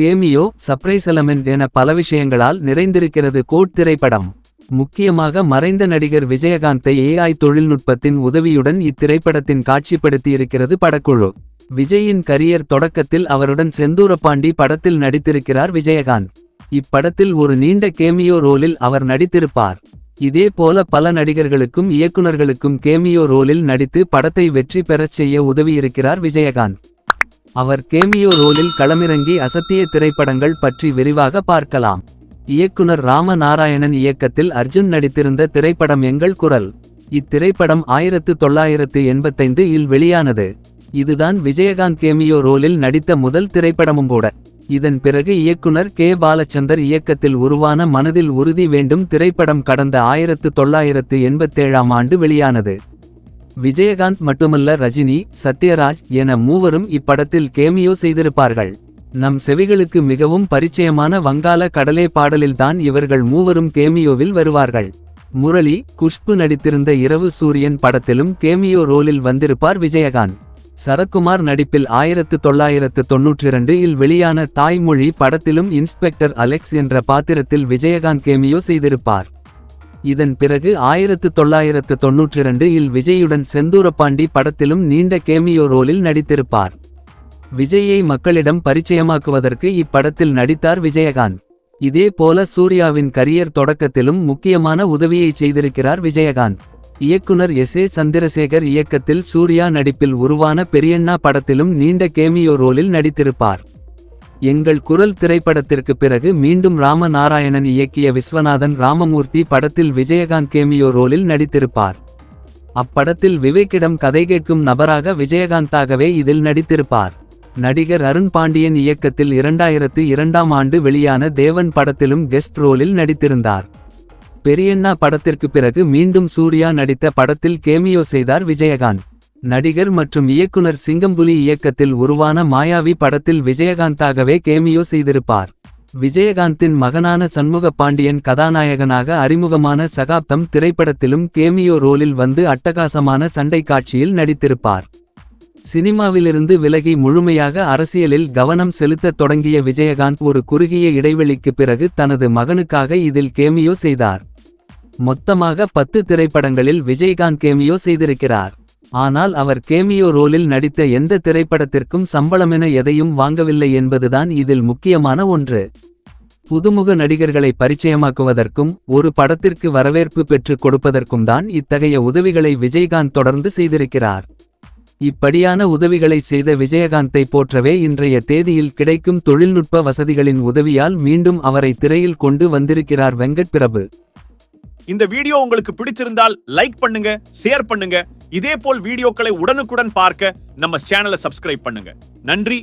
Cameo surprise element என பல விஷயங்களால் நிறைந்திருக்கிறது கோட் திரைப்படம். முக்கியமாக மறைந்த நடிகர் விஜயகாந்தை ஏஐ தொழில்நுட்பத்தின் உதவியுடன் இத்திரைப்படத்தின் காட்சிப்படுத்தியிருக்கிறது படக்குழு. விஜயின் கரியர் தொடக்கத்தில் அவருடன் செந்தூரபாண்டி படத்தில் நடித்திருக்கிறார் விஜயகாந்த். இப்படத்தில் ஒரு நீண்ட கேமியோ ரோலில் அவர் நடித்திருப்பார். இதே போல பல நடிகர்களுக்கும் இயக்குநர்களுக்கும் கேமியோ ரோலில் நடித்து படத்தை வெற்றி பெறச் செய்ய உதவியிருக்கிறார் விஜயகாந்த். அவர் கேமியோ ரோலில் களமிறங்கி அசத்திய திரைப்படங்கள் பற்றி விரிவாக பார்க்கலாம். இயக்குனர் ராமநாராயணன் இயக்கத்தில் அர்ஜுன் நடித்திருந்த திரைப்படம் எங்கள் குரல். இத்திரைப்படம் ஆயிரத்து தொள்ளாயிரத்து எண்பத்தைந்து இல் வெளியானது. இதுதான் விஜயகாந்த் கேமியோ ரோலில் நடித்த முதல் திரைப்படமும் கூட. இதன் பிறகு இயக்குனர் கே. பாலச்சந்தர் இயக்கத்தில் உருவான மனதில் உறுதி வேண்டும் திரைப்படம் கடந்த ஆயிரத்து தொள்ளாயிரத்து எண்பத்தேழாம் ஆண்டு வெளியானது. விஜயகாந்த் மட்டுமல்ல ரஜினி சத்யராஜ் என மூவரும் இப்படத்தில் கேமியோ செய்திருப்பார்கள். நம் செவிகளுக்கு மிகவும் பரிச்சயமான வங்காள கடலே பாடலில்தான் இவர்கள் மூவரும் கேமியோவில் வருவார்கள். முரளி குஷ்பு நடித்திருந்த இரவு சூரியன் படத்திலும் கேமியோ ரோலில் வந்திருப்பார் விஜயகாந்த். சரத்குமார் நடிப்பில் ஆயிரத்து தொள்ளாயிரத்து தொன்னூற்றிரண்டு இல் வெளியான தாய்மொழி படத்திலும் இன்ஸ்பெக்டர் அலெக்ஸ் என்ற பாத்திரத்தில் விஜயகாந்த் கேமியோ செய்திருப்பார். இதன் பிறகு ஆயிரத்து தொள்ளாயிரத்து தொன்னூற்றிரண்டு இல் விஜயுடன் செந்தூரபாண்டி படத்திலும் நீண்ட கேமியோ ரோலில் நடித்திருப்பார். விஜயை மக்களிடம் பரிச்சயமாக்குவதற்கு இப்படத்தில் நடித்தார் விஜயகாந்த். இதே போல சூர்யாவின் கரியர் தொடக்கத்திலும் முக்கியமான உதவியை செய்திருக்கிறார் விஜயகாந்த். இயக்குனர் எஸ் ஏ சந்திரசேகர் இயக்கத்தில் சூர்யா நடிப்பில் உருவான பெரியண்ணா படத்திலும் நீண்ட கேமியோ ரோலில் நடித்திருப்பார். எங்கள் குரல் திரைப்படத்திற்கு பிறகு மீண்டும் ராமநாராயணன் இயக்கிய விஸ்வநாதன் ராமமூர்த்தி படத்தில் விஜயகாந்த் கேமியோ ரோலில் நடித்திருப்பார். அப்படத்தில் விவேக்கிடம் கதை கேட்கும் நபராக விஜயகாந்தாகவே இதில் நடித்திருப்பார். நடிகர் அருண் பாண்டியன் இயக்கத்தில் இரண்டாயிரத்து இரண்டாம் ஆண்டு வெளியான தேவன் படத்திலும் கெஸ்ட் ரோலில் நடித்திருந்தார். பெரியண்ணா படத்திற்கு பிறகு மீண்டும் சூர்யா நடித்த படத்தில் கேமியோ செய்தார் விஜயகாந்த். நடிகர் மற்றும் இயக்குனர் சிங்கம்புலி இயக்கத்தில் உருவான மாயாவி படத்தில் விஜயகாந்தாகவே கேமியோ செய்திருப்பார். விஜயகாந்தின் மகனான சண்முக பாண்டியன் கதாநாயகனாக அறிமுகமான சகாப்தம் திரைப்படத்திலும் கேமியோ ரோலில் வந்து அட்டகாசமான சண்டை காட்சியில் நடித்திருப்பார். சினிமாவிலிருந்து விலகி முழுமையாக அரசியலில் கவனம் செலுத்தத் தொடங்கிய விஜயகாந்த் ஒரு குறுகிய இடைவெளிக்கு பிறகு தனது மகனுக்காக இதில் கேமியோ செய்தார். மொத்தமாக பத்து திரைப்படங்களில் விஜயகாந்த் கேமியோ செய்திருக்கிறார். ஆனால் அவர் கேமியோ ரோலில் நடித்த எந்த திரைப்படத்திற்கும் சம்பளமென எதையும் வாங்கவில்லை என்பதுதான் இதில் முக்கியமான ஒன்று. புதுமுக நடிகர்களை பரிச்சயமாக்குவதற்கும் ஒரு படத்திற்கு வரவேற்பு பெற்றுக் கொடுப்பதற்கும் தான் இத்தகைய உதவிகளை விஜயகாந்த் தொடர்ந்து செய்திருக்கிறார். இப்படியான உதவிகளை செய்த விஜயகாந்தை போற்றவே இன்றைய தேதியில் கிடைக்கும் தொழில்நுட்ப வசதிகளின் உதவியால் மீண்டும் அவரை திரையில் கொண்டு வந்திருக்கிறார் வெங்கட் பிரபு இந்த வீடியோ உங்களுக்கு பிடிச்சிருந்தால் லைக் பண்ணுங்க ஷேர் பண்ணுங்க. இதே போல் வீடியோக்களை உடனுக்குடன் பார்க்க நம்ம சேனலை சப்ஸ்கிரைப் பண்ணுங்க. நன்றி.